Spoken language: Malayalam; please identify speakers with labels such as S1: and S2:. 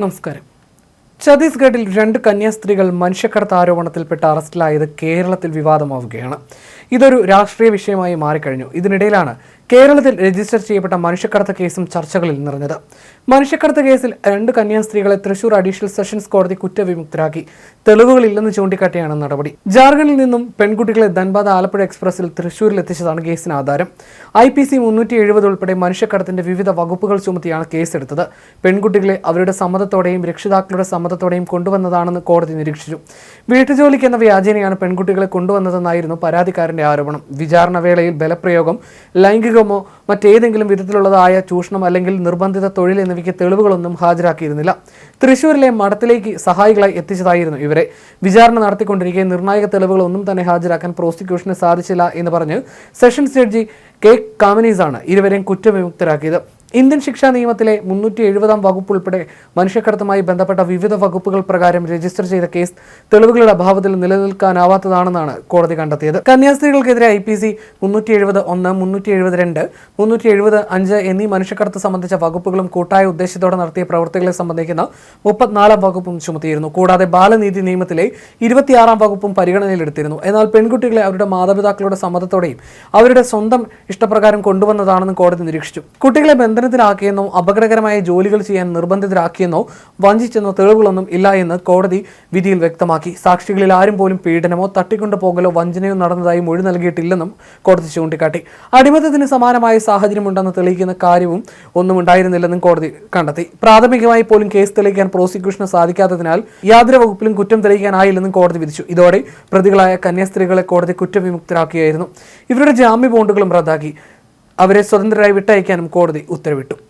S1: നമസ്കാരം. ഛത്തീസ്ഗഡിൽ രണ്ട് കന്യാസ്ത്രീകൾ മനുഷ്യക്കടത്ത് ആരോപണത്തിൽപ്പെട്ട് അറസ്റ്റിലായത് കേരളത്തിൽ വിവാദമാവുകയാണ്. ഇതൊരു രാഷ്ട്രീയ വിഷയമായി മാറിക്കഴിഞ്ഞു. ഇതിനിടയിലാണ് കേരളത്തിൽ രജിസ്റ്റർ ചെയ്യപ്പെട്ട മനുഷ്യക്കടത്ത് കേസും ചർച്ചകളിൽ നിറഞ്ഞത്. മനുഷ്യക്കടത്ത് കേസിൽ രണ്ട് കന്യാസ്ത്രീകളെ തൃശൂർ അഡീഷണൽ സെഷൻസ് കോടതി കുറ്റവിമുക്തരാക്കി. തെളിവുകളില്ലെന്ന് ചൂണ്ടിക്കാട്ടിയാണ് നടപടി. ജാർഖണ്ഡിൽ നിന്നും പെൺകുട്ടികളെ ധൻബാദ ആലപ്പുഴ എക്സ്പ്രസിൽ തൃശൂരിൽ എത്തിച്ചതാണ് കേസിന് ആധാരം. ഐ പി സി മുന്നൂറ്റി എഴുപത് ഉൾപ്പെടെ മനുഷ്യക്കടത്തിന്റെ വിവിധ വകുപ്പുകൾ ചുമത്തിയാണ് കേസെടുത്തത്. പെൺകുട്ടികളെ അവരുടെ സമ്മതത്തോടെയും രക്ഷിതാക്കളുടെ സമ്മതത്തോടെയും കൊണ്ടുവന്നതാണെന്ന് കോടതി നിരീക്ഷിച്ചു. വീട്ടുജോലിക്ക് എന്ന വ്യാജേനയാണ് പെൺകുട്ടികളെ കൊണ്ടുവന്നതെന്നായിരുന്നു പരാതിക്കാരന്റെ ആരോപണം. വിചാരണ വേളയിൽ ബലപ്രയോഗം ലൈംഗികമോ മറ്റേതെങ്കിലും വിധത്തിലുള്ളതായ ചൂഷണം അല്ലെങ്കിൽ നിർബന്ധിത തൊഴിൽ എന്നിവയ്ക്ക് തെളിവുകളൊന്നും ഹാജരാക്കിയിരുന്നില്ല. തൃശൂരിലെ മഠത്തിലേക്ക് സഹായികളായി എത്തിച്ചതായിരുന്നു ഇവരെ. വിചാരണ നടത്തിക്കൊണ്ടിരിക്കെ നിർണായക തെളിവുകളൊന്നും തന്നെ ഹാജരാക്കാൻ പ്രോസിക്യൂഷന് സാധിച്ചില്ല എന്ന് പറഞ്ഞ് സെഷൻസ് ജഡ്ജി കെ കാമിനീസാണ് ഇരുവരെയും കുറ്റവിമുക്തരാക്കിയത്. ഇന്ത്യൻ ശിക്ഷാ നിയമത്തിലെ മുന്നൂറ്റി എഴുപതാം വകുപ്പ് ഉൾപ്പെടെ മനുഷ്യക്കടത്തുമായി ബന്ധപ്പെട്ട വിവിധ വകുപ്പുകൾ പ്രകാരം രജിസ്റ്റർ ചെയ്ത കേസ് തെളിവുകളുടെ അഭാവത്തിൽ നിലനിൽക്കാനാവാത്തതാണെന്നാണ് കോടതി കണ്ടെത്തിയത്. കന്യാസ്ത്രീകൾക്കെതിരെ ഐ പി സി മുന്നൂറ്റി എഴുപത് ഒന്ന് മുന്നൂറ്റി എഴുപത് രണ്ട് മുന്നൂറ്റി എഴുപത് അഞ്ച് എന്നീ മനുഷ്യക്കടത്ത് സംബന്ധിച്ച വകുപ്പുകളും കൂട്ടായ ഉദ്ദേശത്തോടെ നടത്തിയ പ്രവർത്തികളെ സംബന്ധിക്കുന്ന മുപ്പത്തിനാലാം വകുപ്പും ചുമത്തിയിരുന്നു. കൂടാതെ ബാലനീതി നിയമത്തിലെ ഇരുപത്തിയാറാം വകുപ്പും പരിഗണനയിലെടുത്തിരുന്നു. എന്നാൽ പെൺകുട്ടികളെ അവരുടെ മാതാപിതാക്കളുടെ സമ്മതത്തോടെയും അവരുടെ സ്വന്തം ഇഷ്ടപ്രകാരം കൊണ്ടുവന്നതാണെന്ന് കോടതി നിരീക്ഷിച്ചു. കുട്ടികളെ ബന്ധനത്തിലാക്കിയെന്നോ അപകടകരമായ ജോലികൾ ചെയ്യാൻ നിർബന്ധിതരാക്കിയെന്നോ വഞ്ചിച്ചെന്നോ തെളിവുകളൊന്നും ഇല്ല എന്ന് കോടതി വിധിയിൽ വ്യക്തമാക്കി. സാക്ഷികളിൽ ആരും പോലും പീഡനമോ തട്ടിക്കൊണ്ടുപോകലോ വഞ്ചനയോ നടന്നതായി മൊഴി നൽകിയിട്ടില്ലെന്നും കോടതി ചൂണ്ടിക്കാട്ടി. അടിമത്തത്തിന് സമാനമായ സാഹചര്യമുണ്ടെന്ന് തെളിയിക്കുന്ന കാര്യവും ഒന്നും ഉണ്ടായിരുന്നില്ലെന്നും കോടതി കണ്ടെത്തി. പ്രാഥമികമായി പോലും കേസ് തെളിയിക്കാൻ പ്രോസിക്യൂഷന് സാധിക്കാത്തതിനാൽ യാതൊരു വകുപ്പിലും കുറ്റം തെളിയിക്കാനായില്ലെന്നും കോടതി വിധിച്ചു. ഇതോടെ പ്രതികളായ കന്യാസ്ത്രീകളെ കോടതി കുറ്റവിമുക്തരാക്കിയായിരുന്നു. ഇവരുടെ ജാമ്യ ബോണ്ടുകളും റദ്ദാക്കി. അവരെ സ്വതന്ത്രരായി വിട്ടയക്കാനും കോടതി ഉത്തരവിട്ടു